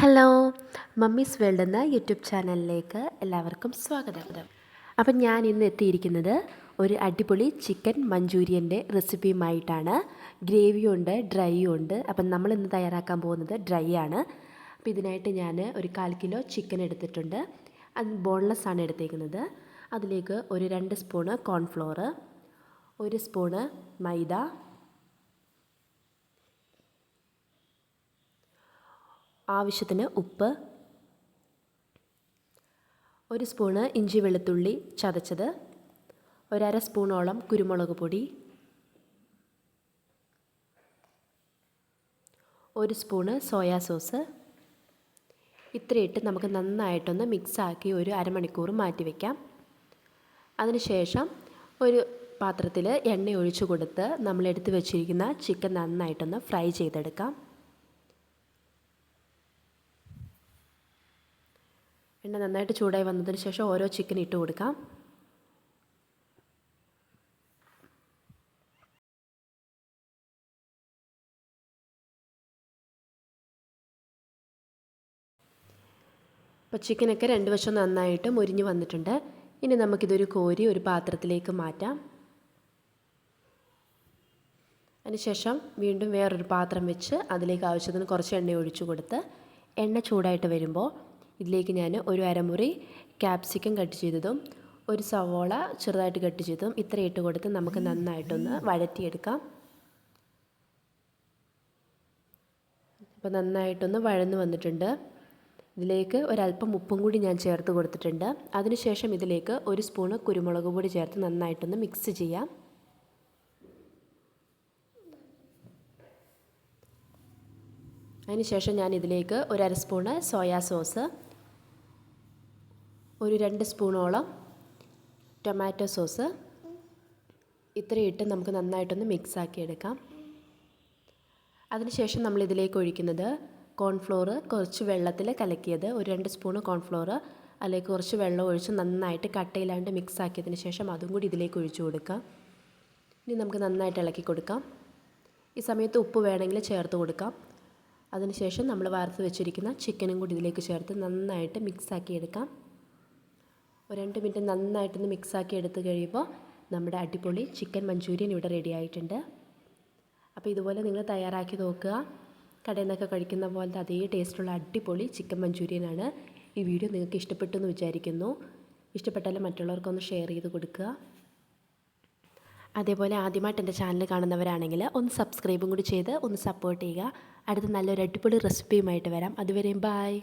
Hello mummies world എന്ന YouTube ചാനലിലേക്ക് എല്ലാവർക്കും സ്വാഗതം. അപ്പം ഞാൻ ഇന്ന് എത്തിയിരിക്കുന്നത് ഒരു അടിപൊളി ചിക്കൻ മഞ്ചൂരിയന്റെ റെസിപ്പിയുമായിട്ടാണ് ഗ്രേവിയും ഉണ്ട് ഡ്രൈയും ഉണ്ട്. അപ്പം നമ്മൾ ഇന്ന് തയ്യാറാക്കാൻ പോകുന്നത് ഡ്രൈ ആണ്. അപ്പോൾ ഇതിനായിട്ട് ഞാൻ ഒരു കാൽ കിലോ ചിക്കൻ എടുത്തിട്ടുണ്ട്. അത് ബോൺലെസ് ആണ് എടുത്തേക്കുന്നത്. അതിലേക്ക് ഒരു രണ്ട് സ്പൂണ് കോൺഫ്ലോർ ഒരു സ്പൂണ് മൈദ ആവശ്യത്തിന് ഉപ്പ്. ഒരു സ്പൂണ് ഇഞ്ചി വെളുത്തുള്ളി ചതച്ചത്. ഒരര സ്പൂണോളം കുരുമുളക് പൊടി. ഒരു സ്പൂണ് സോയാ സോസ്. ഇത്രയിട്ട് നമുക്ക് നന്നായിട്ടൊന്ന് മിക്സാക്കി ഒരു അരമണിക്കൂർ മാറ്റി വയ്ക്കാം അതിനുശേഷം ഒരു പാത്രത്തിൽ എണ്ണ ഒഴിച്ചു കൊടുത്ത് നമ്മൾ എടുത്തു വെച്ചിരിക്കുന്ന ചിക്കൻ നന്നായിട്ടൊന്ന് ഫ്രൈ ചെയ്തെടുക്കാം. എണ്ണ നന്നായിട്ട് ചൂടായി വന്നതിന് ശേഷം ഓരോ ചിക്കൻ ഇട്ട് കൊടുക്കാം. അപ്പോൾ ചിക്കനൊക്കെ രണ്ട് വശം നന്നായിട്ട് മുരിഞ്ഞ് വന്നിട്ടുണ്ട്. ഇനി നമുക്കിതൊരു കോരി ഒരു പാത്രത്തിലേക്ക് മാറ്റാം. അതിനുശേഷം വീണ്ടും വേറൊരു പാത്രം വെച്ച് അതിലേക്ക് ആവശ്യത്തിന് കുറച്ച് എണ്ണ ഒഴിച്ചു കൊടുത്ത് എണ്ണ ചൂടായിട്ട് വരുമ്പോൾ ഇതിലേക്ക് ഞാൻ ഒരു അരമുറി ക്യാപ്സിക്കം കട്ട് ചെയ്തതും ഒരു സവോള ചെറുതായിട്ട് കട്ട് ചെയ്തതും ഇത്ര ഇട്ട് കൊടുത്ത് നമുക്ക് നന്നായിട്ടൊന്ന് വഴറ്റിയെടുക്കാം. അപ്പോൾ നന്നായിട്ടൊന്ന് വഴന്ന് വന്നിട്ടുണ്ട്. ഇതിലേക്ക് ഒരല്പം ഉപ്പും കൂടി ഞാൻ ചേർത്ത് കൊടുത്തിട്ടുണ്ട്. അതിനുശേഷം ഇതിലേക്ക് ഒരു സ്പൂണ് കുരുമുളക് പൊടി ചേർത്ത് നന്നായിട്ടൊന്ന് മിക്സ് ചെയ്യാം. അതിനുശേഷം ഞാൻ ഇതിലേക്ക് ഒരു അര സ്പൂണ് സോയാ സോസ് ഒരു രണ്ട് സ്പൂണോളം ടൊമാറ്റോ സോസ്. ഇത്രയും ഇട്ട് നമുക്ക് നന്നായിട്ടൊന്ന് മിക്സ് എടുക്കാം. അതിനുശേഷം നമ്മൾ ഇതിലേക്ക് ഒഴിക്കുന്നത് കോൺഫ്ലോർ കുറച്ച് വെള്ളത്തിൽ കലക്കിയത് ഒരു രണ്ട് സ്പൂണ് കോൺഫ്ലോർ അതിലേക്ക് കുറച്ച് വെള്ളം ഒഴിച്ച് നന്നായിട്ട് കട്ടയിലാണ്ട് മിക്സ് ആക്കിയതിന് ശേഷം അതും കൂടി ഇതിലേക്ക് ഒഴിച്ചു കൊടുക്കാം ഇനി നമുക്ക് നന്നായിട്ട് ഇളക്കി കൊടുക്കാം. ഈ സമയത്ത് ഉപ്പ് വേണമെങ്കിൽ ചേർത്ത് കൊടുക്കാം. അതിനുശേഷം നമ്മൾ വറുത്ത് വെച്ചിരിക്കുന്ന ചിക്കനും കൂടി ഇതിലേക്ക് ചേർത്ത് നന്നായിട്ട് മിക്സ് എടുക്കാം. ഒരു രണ്ട് മിനിറ്റ് നന്നായിട്ടൊന്ന് മിക്സാക്കി എടുത്ത് കഴിയുമ്പോൾ നമ്മുടെ അടിപൊളി ചിക്കൻ മഞ്ചൂരിയൻ ഇവിടെ റെഡി ആയിട്ടുണ്ട്. അപ്പോൾ ഇതുപോലെ നിങ്ങൾ തയ്യാറാക്കി നോക്കുക. കടയിൽ നിന്നൊക്കെ കഴിക്കുന്ന പോലത്തെ അതേ ടേസ്റ്റുള്ള അടിപൊളി ചിക്കൻ മഞ്ചൂരിയനാണ് ഈ വീഡിയോ നിങ്ങൾക്ക് ഇഷ്ടപ്പെട്ടു എന്ന് വിചാരിക്കുന്നു. ഇഷ്ടപ്പെട്ടാലും മറ്റുള്ളവർക്കൊന്ന് ഷെയർ ചെയ്ത് കൊടുക്കുക. അതേപോലെ ആദ്യമായിട്ട് എന്റെ ചാനൽ കാണുന്നവരാണെങ്കിൽ ഒന്ന് സബ്സ്ക്രൈബും കൂടി ചെയ്ത് ഒന്ന് സപ്പോർട്ട് ചെയ്യുക. അടുത്ത നല്ലൊരു അടിപൊളി റെസിപ്പിയുമായിട്ട് വരാം. അതുവരെയും ബായ്